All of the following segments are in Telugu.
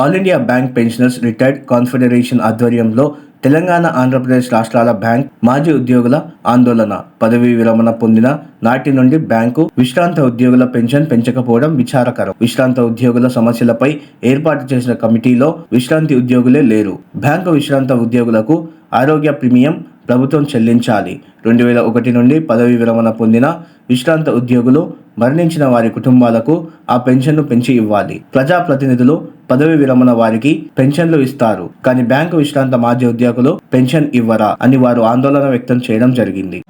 All India bank pensioners retired confederation ఆధ్వర్యంలో తెలంగాణ ఆంధ్రప్రదేశ్ రాష్ట్రాల బ్యాంక్ మాజీ ఉద్యోగుల ఆందోళన. పదవీ విరమణ పొందిన నాటి నుండి బ్యాంకు విశ్రాంత ఉద్యోగుల పెన్షన్ పెంచకపోవడం విచారకరం. విశ్రాంత ఉద్యోగుల సమస్యలపై ఏర్పాటు చేసిన కమిటీలో విశ్రాంతి ఉద్యోగులే లేరు. బ్యాంకు విశ్రాంత ఉద్యోగులకు ఆరోగ్య ప్రీమియం ప్రభుత్వం చెల్లించాలి. రెండు వేల ఒకటి నుండి పదవీ విరమణ పొందిన విశ్రాంత ఉద్యోగులు మరణించిన వారి కుటుంబాలకు ఆ పెన్షన్ను పెంచి ఇవ్వాలి. ప్రజాప్రతినిధులు పదవి విరమణ వారికి పెన్షన్లు ఇస్తారు కానీ బ్యాంకు విశ్రాంత మాజీ ఉద్యోగులు పెన్షన్ ఇవ్వరా అని వారు ఆందోళన వ్యక్తం చేయడం జరిగింది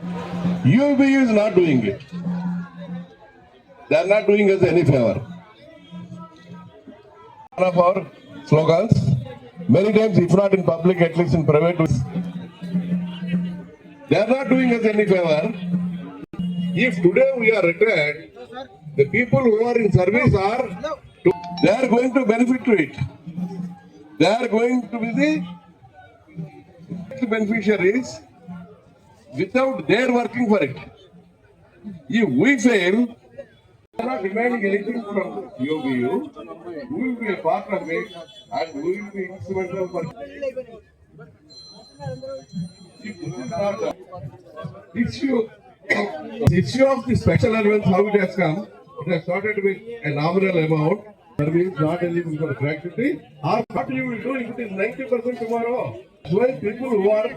They are not doing us any favor. Slogans, many times, if not in public, at least in private, they are not doing us any favor. If today we are retired, the people who are in service are, they are going to benefit to it. They are going to be the beneficiaries without their working for it. If we fail, we are not anything from UBU. We will be a part of it and we will be instrumental for is the issue, issue of the special allowance, how it has come, it has started with a nominal amount. Service not eligible for gratuity. Or what you will do if it is ninety percent tomorrow? That's why people who are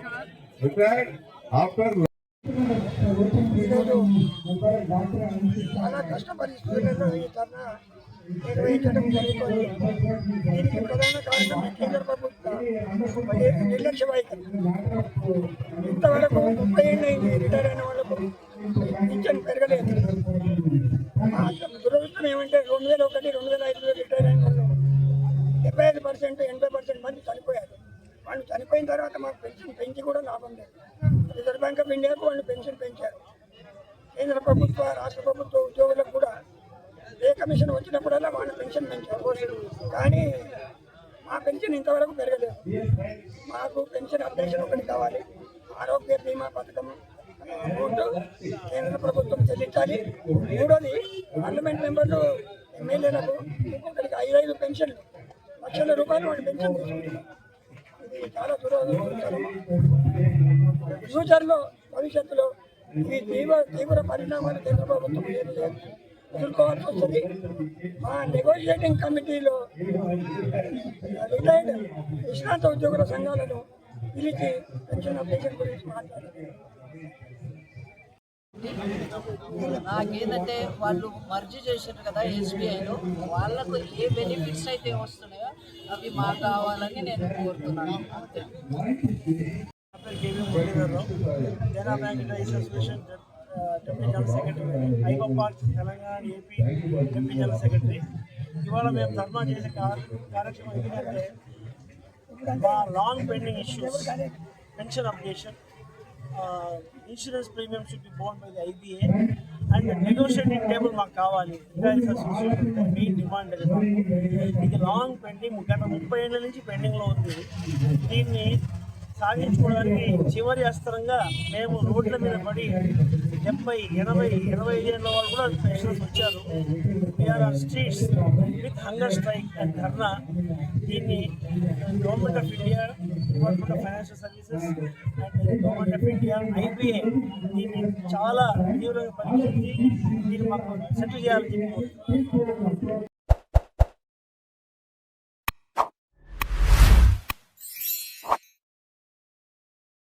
retired after చాలా కష్ట పరిస్థితులలో ఈ ధర్నా నిర్వహించడం జరుగుతుంది దీనికి ప్రధాన కారణం కేంద్ర ప్రభుత్వ నిర్లక్ష్య వైఖరి ఇంతవరకు ముప్పై ఏళ్ళు అయింది రిటైర్ అయిన దురదృష్టం ఏమంటే రెండు వేల ఒకటి రెండు వేల ఐదులో రిటైర్ అయిన వాళ్ళు డెబ్బై ఐదు పర్సెంట్ ఎనభై పర్సెంట్ మంది చనిపోయారు. వాళ్ళు చనిపోయిన తర్వాత మాకు పెన్షన్ పెంచి కూడా లాభం లేదు. రిజర్వ్ బ్యాంక్ ఆఫ్ ఇండియాకు వాళ్ళు పెన్షన్ పెంచారు. కేంద్ర ప్రభుత్వ రాష్ట్ర ప్రభుత్వ ఉద్యోగులకు కూడా ఏ కమిషన్ వచ్చినప్పుడల్లా వాళ్ళ పెన్షన్ పెంచారు. కానీ మా పెన్షన్ ఇంతవరకు పెరగలేదు. మాకు పెన్షన్ అప్డేషన్ ఒకటి కావాలి. ఆరోగ్య బీమా పథకం అమౌంట్ కేంద్ర ప్రభుత్వం చెల్లించాలి. మూడోది పార్లమెంట్ మెంబర్లు ఎమ్మెల్యేలకు ఒక్కొక్కరికి ఐదు ఐదు పెన్షన్లు లక్షల రూపాయలు వాళ్ళు పెన్షన్ తీసుకుంటున్నారు. ఇది చాలా దురదృష్టకరం. ఫ్యూచర్లో భవిష్యత్తులో ఈ తీవ్ర తీవ్ర పరిణామాలు కేంద్ర ప్రభుత్వం ఎదుర్కోవాల్సి వస్తుంది. మా నెగోషియేటింగ్ కమిటీలో రిటైర్డ్ విశ్రాంత ఉద్యోగుల సంఘాలను పిలిచి పెన్షన్ అప్డేషన్ గురించి మాట్లాడారు. నాకేంటంటే వాళ్ళు మర్జీ చేశారు కదా ఎస్బీఐలో. వాళ్ళకు ఏ బెనిఫిట్స్ అయితే వస్తున్నాయో అవి మాకు కావాలని నేను కోరుతున్నాను. అంతే. Bank association deputy general secretary park Telangana AP deputy general secretary. ఇవాళ మేము ధర్నా చేసే కార్యక్రమం ఏంటంటే మా long pending issues pension application insurance premium should be borne by the IBA and negotiating table మాకు కావాలి. అసోసియేషన్ మెయిన్ డిమాండ్ ఇది లాంగ్ పెండింగ్ గత ముప్పై ఏళ్ళ నుంచి పెండింగ్లో ఉంది. దీన్ని సాధించుకోవడానికి చివరి అస్త్రంగా మేము రోడ్ల మీద పడి డెబ్బై ఎనభై ఎనభై ఏళ్ళ వాళ్ళు కూడా పెన్షన్స్ వచ్చారు. We are are streets with hunger strike and dharna. దీన్ని government of India department of financial services and government of India IBA దీన్ని చాలా తీవ్రంగా పనిచేసి దీన్ని మాకు సెటిల్ చేయాలని చెప్పి